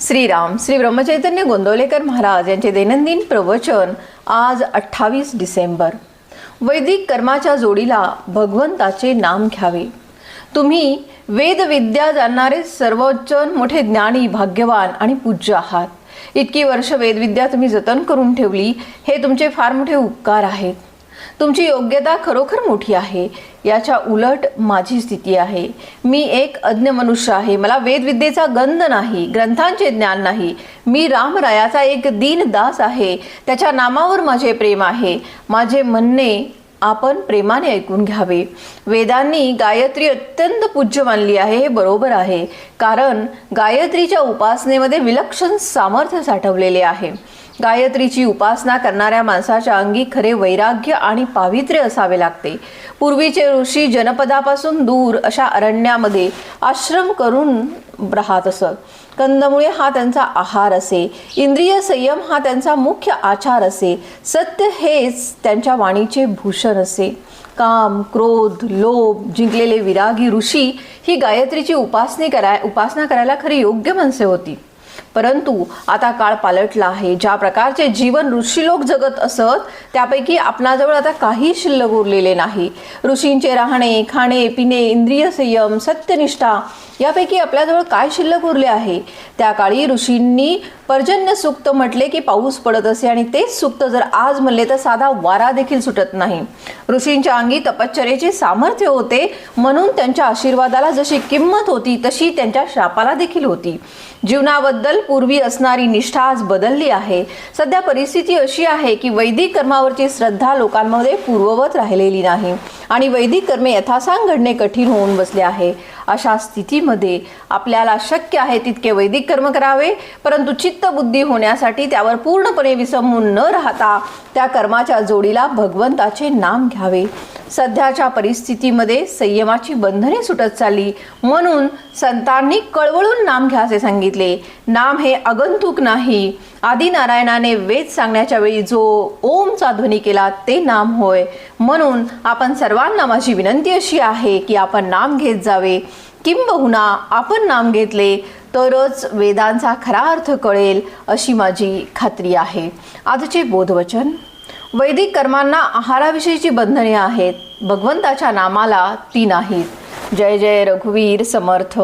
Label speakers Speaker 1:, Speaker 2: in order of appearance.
Speaker 1: श्रीराम श्री ब्रह्मचैतन्य गोंदवलेकर महाराज यांचे दैनंदिन प्रवचन आज अठ्ठावीस डिसेंबर. वैदिक कर्माच्या जोडीला भगवंताचे नाम घ्यावे. तुम्ही वेदविद्या जाणणारे सर्वोच्च मोठे ज्ञानी भाग्यवान आणि पूज्य आहात. इतकी वर्ष वेदविद्या तुम्ही जतन करून ठेवली हे तुमचे फार मोठे उपकार आहेत. तुमची योग्यता खरोखर मोठी आहे. याच्या उलट माझी स्थिती आहे. मी एक अज्ञ मनुष्य आहे. मला वेदविद्येचा गंध नाही ग्रंथांचे ज्ञान नाही. मी रामरायाचा एक दीन दास आहे. त्याच्या नामावर माझे प्रेम आहे. माझे म्हणणे आपण प्रेमाने ऐकून घ्यावे. वेदांनी गायत्री अत्यंत पूज्य मानली आहे हे बरोबर आहे. कारण गायत्रीच्या उपासनेमध्ये विलक्षण सामर्थ्य साठवलेले आहे. गायत्रीची उपासना करणाऱ्या माणसाच्या अंगी खरे वैराग्य आणि पावित्र्य असावे लागते. पूर्वीचे ऋषी जनपदापासून दूर अशा अरण्यामध्ये आश्रम करून राहत असत. कंदमुळे हा त्यांचा आहार असे. इंद्रिय संयम हा त्यांचा मुख्य आचार असे. सत्य हेच त्यांच्या वाणीचे भूषण असे. काम क्रोध लोभ जिंकलेले विरागी ऋषी ही गायत्रीची उपासने कराय उपासना करायला खरी योग्य माणसे होती. परंतु आता काळ पालटला आहे. ज्या प्रकारचे जीवन ऋषीलोक जगत असत त्यापैकी आपणाजवळ आता काही शिल्लक उरलेले नाही. ऋषींचे राहणे खाणे पिणे इंद्रिय संयम सत्यनिष्ठा यापैकी आपल्याजवळ काय शिल्लक उरले आहे? त्या काळी ऋषींनी पर्जन्य सुक्त म्हटले की पाऊस पडत असे आणि तेच सुक्त जर आज म्हणले तर साधा वारा देखील सुटत नाही. ऋषींच्या अंगी तपश्चर्याचे सामर्थ्य होते म्हणून त्यांच्या आशीर्वादाला जशी किंमत होती तशी त्यांच्या शापाला देखील होती. जीवनाबद्दल पूर्वी असणारी निष्ठा आज बदलली आहे. सध्या परिस्थिती अशी आहे की वैदिक कर्मावरची श्रद्धा लोकांमध्ये पूर्ववत राहिलेली नाही आणि वैदिक कर्मे यथासांग घडणे कठीण होऊन बसले आहे. अशा स्थितीमध्ये आपल्याला शक्य आहे तितके वैदिक कर्म करावे परंतु चित्त बुद्धी होण्यासाठी त्यावर पूर्णपणे विसंबून न राहता त्या कर्माच्या जोडीला भगवंताचे नाम घ्यावे. सध्याच्या परिस्थितीमध्ये संयमाची बंधने सुटत चालली म्हणून संतांनी कळवळून नाम घ्या असे सांगितले. नाम हे अगंतुक नाही. आदिनारायणाने वेद सांगण्याच्या वेळी जो ओमचा ध्वनी केला ते नाम होय. म्हणून आपण सर्वांना माझी विनंती अशी आहे की आपण नाम घेत जावे. किंबहुना आपण नाम घेतले तरच वेदांचा खरा अर्थ कळेल अशी माझी खात्री आहे. आजचे बोधवचन. वैदिक कर्मांना आहाराविषयीची बंधने आहेत. भगवंताच्या नामाला ती नाहीत. जय जय रघुवीर समर्थ.